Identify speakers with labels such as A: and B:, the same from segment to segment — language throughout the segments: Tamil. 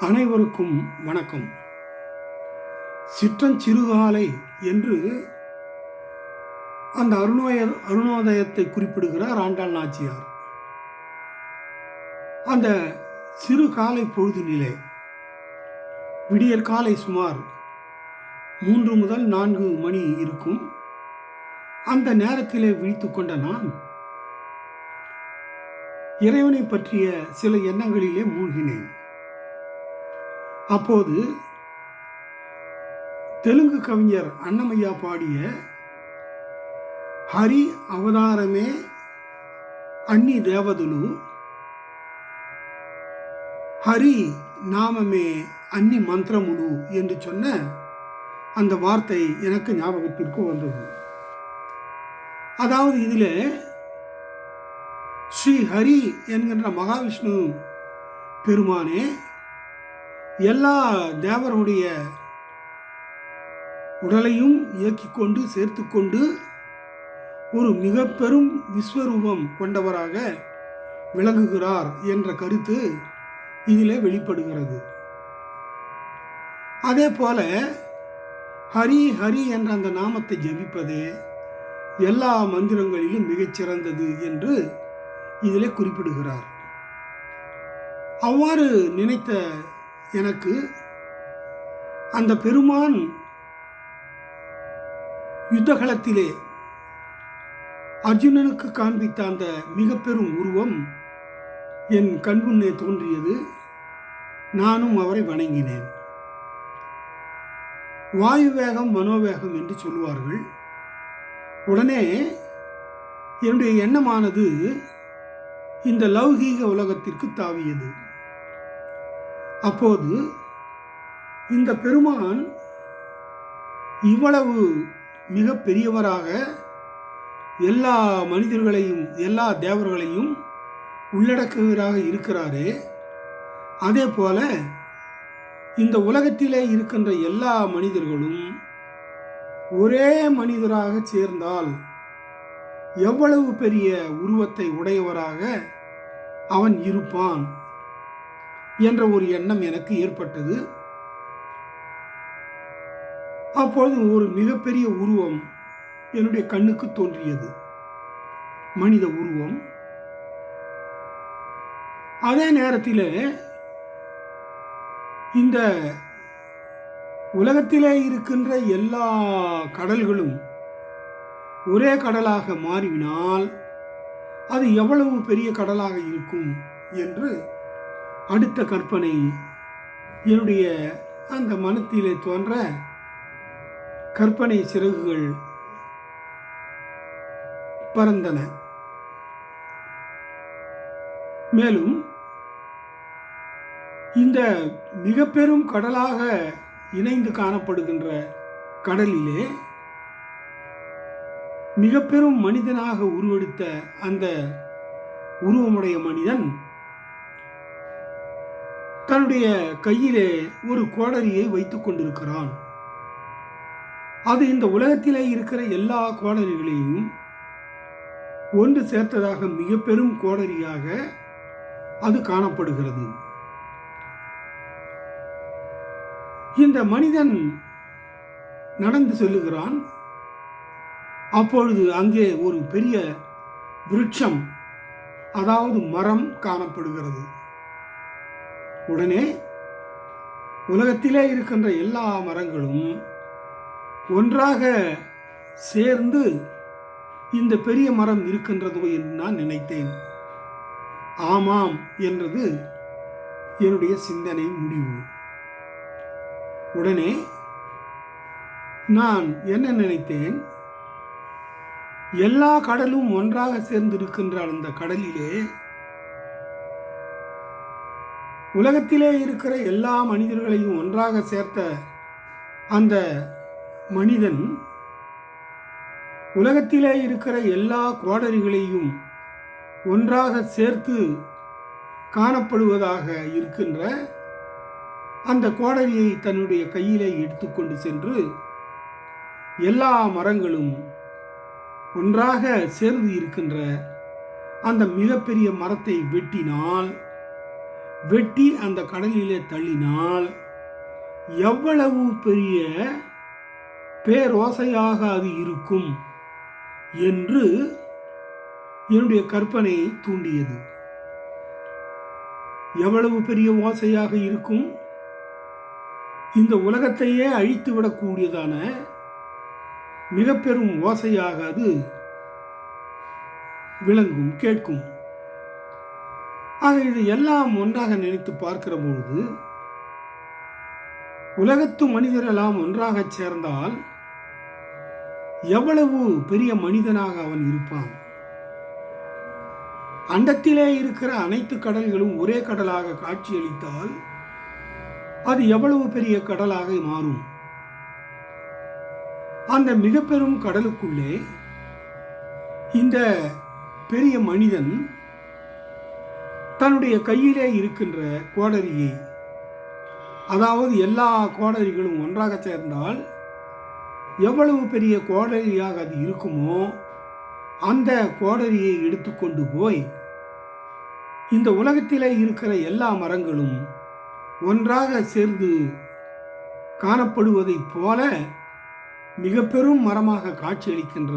A: அனைவருக்கும் வணக்கம். சிற்றஞ்சிறுகாலை என்று அந்த அருணோய அருணோதயத்தை குறிப்பிடுகிறார் ஆண்டாள் நாச்சியார். அந்த சிறு காலை பொழுதினிலே விடியற் காலை சுமார் மூன்று முதல் நான்கு மணி இருக்கும். அந்த நேரத்திலே விழித்து கொண்ட நான் இறைவனை பற்றிய சில எண்ணங்களிலே மூழ்கினேன். அப்போது தெலுங்கு கவிஞர் அன்னமையா பாடிய ஹரி அவதாரமே அன்னி தேவதுலு ஹரி நாமமே அன்னி மந்திரமுழு என்று சொன்ன அந்த வார்த்தை எனக்கு ஞாபகத்திற்கு வந்தது. அதாவது இதில் ஸ்ரீ ஹரி என்கின்ற மகாவிஷ்ணு பெருமானே எல்லா தேவருடைய உடலையும் இயக்கிக்கொண்டு சேர்த்து கொண்டு ஒரு மிக பெரும் விஸ்வரூபம் கொண்டவராக விளங்குகிறார் என்ற கருத்து இதிலே வெளிப்படுகிறது. அதே போல ஹரி ஹரி என்ற அந்த நாமத்தை ஜபிப்பதே எல்லா மந்திரங்களிலும் மிகச்சிறந்தது என்று இதிலே குறிப்பிடுகிறார். அவ்வாறு நினைத்த எனக்கு அந்த பெருமான் யுத்தகலத்திலே அர்ஜுனனுக்கு காண்பித்த அந்த மிக பெரும் உருவம் என் கண்முன்னே தோன்றியது. நானும் அவரை வணங்கினேன். வாயு வேகம் மனோவேகம் என்று சொல்லுவார்கள். உடனே என்னுடைய எண்ணமானது இந்த லௌகீக உலகத்திற்கு தாவியது. அப்போது இந்த பெருமான் இவ்வளவு மிக பெரியவராக எல்லா மனிதர்களையும் எல்லா தேவர்களையும் உள்ளடக்குவராக இருக்கிறாரே. அதே போல இந்த உலகத்திலே இருக்கின்ற எல்லா மனிதர்களும் ஒரே மனிதராக சேர்ந்தால் எவ்வளவு பெரிய உருவத்தை உடையவராக அவன் இருப்பான்? என்ற ஒரு எண்ணம் எனக்கு ஏற்பட்டது. அப்பொழுது ஒரு மிகப்பெரிய உருவம் என்னுடைய கண்ணுக்கு தோன்றியது. மனித உருவம். அதே நேரத்தில் இந்த உலகத்திலே இருக்கின்ற எல்லா கடல்களும் ஒரே கடலாக மாறினால் அது எவ்வளவு பெரிய கடலாக இருக்கும் என்று அடுத்த கற்பனை என்னுடைய அந்த மனத்திலே தோன்ற கற்பனை சிறகுகள் பறந்தன. மேலும் இந்த மிக பெரும் கடலாக இணைந்து காணப்படுகின்ற கடலிலே மிக பெரும் மனிதனாக உருவெடுத்த அந்த உருவமுடைய மனிதன் தன்னுடைய கையிலே ஒரு கோடரியை வைத்துக் கொண்டிருக்கிறான். அது இந்த உலகத்திலே இருக்கிற எல்லா கோடரிகளையும் ஒன்று சேர்த்ததாக மிக பெரும் கோடரியாக அது காணப்படுகிறது. இந்த மனிதன் நடந்து செல்லுகிறான். அப்பொழுது அங்கே ஒரு பெரிய விருட்சம் அதாவது மரம் காணப்படுகிறது. உடனே உலகத்திலே இருக்கின்ற எல்லா மரங்களும் ஒன்றாக சேர்ந்து இந்த பெரிய மரம் இருக்கின்றதோ என்று நான் நினைத்தேன். ஆமாம் என்றது என்னுடைய சிந்தனை முடிவு. உடனே நான் என்ன நினைத்தேன்? எல்லா கடலும் ஒன்றாக சேர்ந்திருக்கின்ற அந்த கடலிலே உலகத்திலே இருக்கிற எல்லா மனிதர்களையும் ஒன்றாக சேர்த்த அந்த மனிதன் உலகத்திலே இருக்கிற எல்லா கோடரிகளையும் ஒன்றாக சேர்த்து காணப்படுவதாக இருக்கின்ற அந்த கோடரியை தன்னுடைய கையிலே எடுத்துக்கொண்டு சென்று எல்லா மரங்களும் ஒன்றாக சேர்ந்து இருக்கின்ற அந்த மிகப்பெரிய மரத்தை வெட்டினால் வெட்டி அந்த கடலிலே தள்ளினால் எவ்வளவு பெரிய பேரோசையாக அது இருக்கும் என்று என்னுடைய கற்பனை தூண்டியது. எவ்வளவு பெரிய ஓசையாக இருக்கும்? இந்த உலகத்தையே அழித்து விடக்கூடியதான மிக பெரும் ஓசையாக அது விளங்கும் கேட்கும். ஆக இது எல்லாம் ஒன்றாக நினைத்து பார்க்கிற பொழுது உலகத்து மனிதரெல்லாம் ஒன்றாக சேர்ந்தால் எவ்வளவு பெரிய மனிதனாக அவன் இருப்பான்? அண்டத்திலே இருக்கிற அனைத்து கடல்களும் ஒரே கடலாக காட்சியளித்தால் அது எவ்வளவு பெரிய கடலாக மாறும்? அந்த மிக பெரும் கடலுக்குள்ளே இந்த பெரிய மனிதன் தன்னுடைய கையிலே இருக்கின்ற கோடரியை அதாவது எல்லா கோடரிகளும் ஒன்றாக சேர்ந்தால் எவ்வளவு பெரிய கோடரியாக அது இருக்குமோ அந்த கோடரியை எடுத்துக்கொண்டு போய் இந்த உலகத்திலே இருக்கிற எல்லா மரங்களும் ஒன்றாக சேர்ந்து காணப்படுவதைப் போல மிக பெரும் மரமாக காட்சியளிக்கின்ற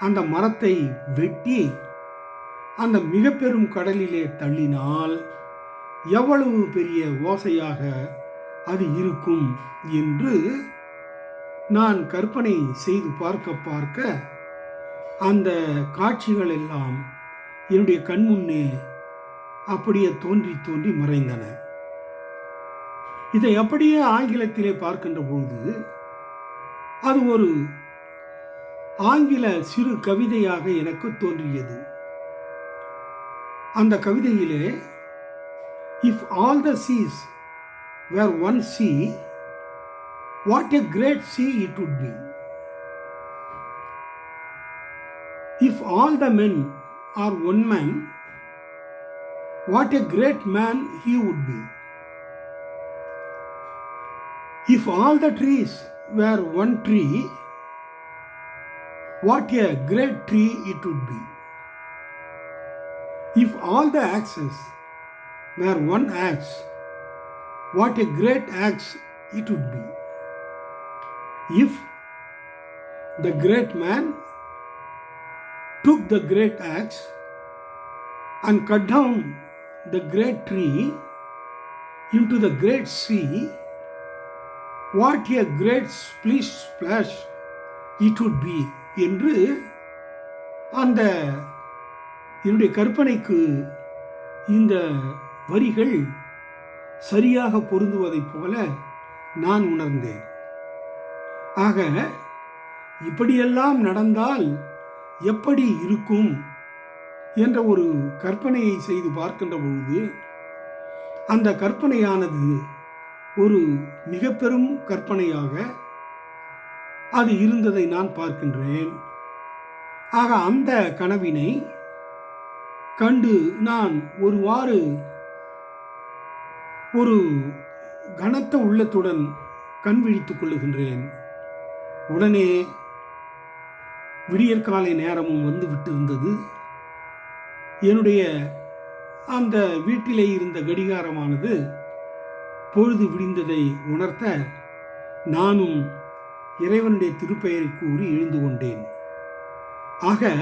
A: அந்த மரத்தை வெட்டி அந்த மிக பெரும் கடலிலே தள்ளினால் எவ்வளவு பெரிய ஓசையாக அது இருக்கும் என்று நான் கற்பனை செய்து பார்க்க பார்க்க அந்த காட்சிகள் எல்லாம் என்னுடைய கண்முன்னே அப்படியே தோன்றி தோன்றி மறைந்தன. இதை அப்படியே ஆங்கிலத்திலே பார்க்கின்ற பொழுது அது ஒரு ஆங்கில சிறு கவிதையாக எனக்கு தோன்றியது. அந்த கவிதையிலே if all the seas were one sea what a great sea it would be if all the men are one man what a great man he would be If all the trees were one tree, what a great tree it would be. If all the axes were one axe, what a great axe it would be. If the great man took the great axe and cut down the great tree into the great sea, what a great splish splash it would be என்று அந்த என்னுடைய கற்பனைக்கு இந்த வரிகள் சரியாக பொருந்துவதைப் போல நான் உணர்ந்தேன். ஆக இப்படியெல்லாம் நடந்தால் எப்படி இருக்கும் என்ற ஒரு கற்பனையை செய்து பார்க்கின்ற பொழுது அந்த கற்பனையானது ஒரு மிக பெரும் கற்பனையாக அது இருந்ததை நான் பார்க்கின்றேன். ஆக அந்த கனவினை கண்டு நான் ஒருவாறு ஒரு கனத்த உள்ளத்துடன் கண் விழித்துக் கொள்ளுகின்றேன். உடனே விடியற்காலை நேரமும் வந்து விட்டிருந்தது என்னுடைய அந்த வீட்டிலே இருந்த கடிகாரமானது பொழுது விடிந்ததை உணர்த்த நானும் இறைவனுடைய திருப்பெயரை கூறி எழுந்து கொண்டேன். ஆக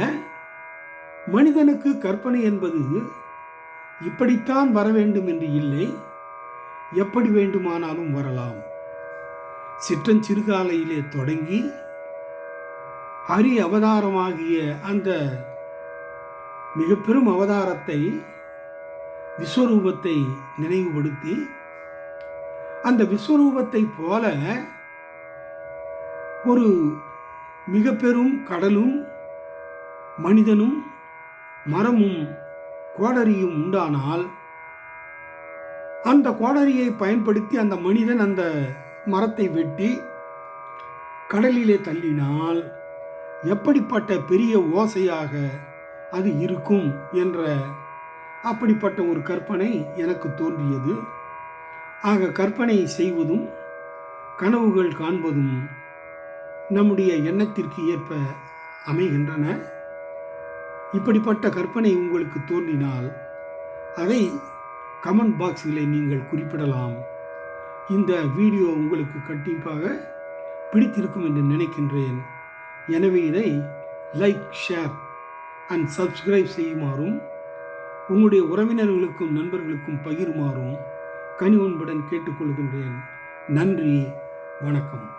A: மனிதனுக்கு கற்பனை என்பது இப்படித்தான் வர வேண்டும் என்று இல்லை எப்படி வேண்டுமானாலும் வரலாம். சிற்றஞ்சிறுகாலையிலே தொடங்கி ஹரி அவதாரமாகிய அந்த மிக பெரும் அவதாரத்தை விஸ்வரூபத்தை நினைவுபடுத்தி அந்த விஸ்வரூபத்தை போல ஒரு மிக பெரும் கடலும் மனிதனும் மரமும் கோடரியும் உண்டானால் அந்த கோடரியை பயன்படுத்தி அந்த மனிதன் அந்த மரத்தை வெட்டி கடலிலே தள்ளினால் எப்படிப்பட்ட பெரிய ஓசையாக அது இருக்கும் என்ற அப்படிப்பட்ட ஒரு கற்பனை எனக்கு தோன்றியது. ஆக கற்பனை செய்வதும் கனவுகள் காண்பதும் நம்முடைய எண்ணத்திற்கு ஏற்ப அமைகின்றன. இப்படிப்பட்ட கற்பனை உங்களுக்கு தோன்றினால் அதை கமெண்ட் பாக்ஸில் நீங்கள் குறிப்பிடலாம். இந்த வீடியோ உங்களுக்கு கண்டிப்பாக பிடித்திருக்கும் என்று நினைக்கின்றேன். எனவே இதை லைக் ஷேர் அண்ட் சப்ஸ்கிரைப் செய்யுமாறும் உங்களுடைய உறவினர்களுக்கும் நண்பர்களுக்கும் பகிருமாறும் கனிவன்புடன் கேட்டுக்கொள்கின்றேன். நன்றி வணக்கம்.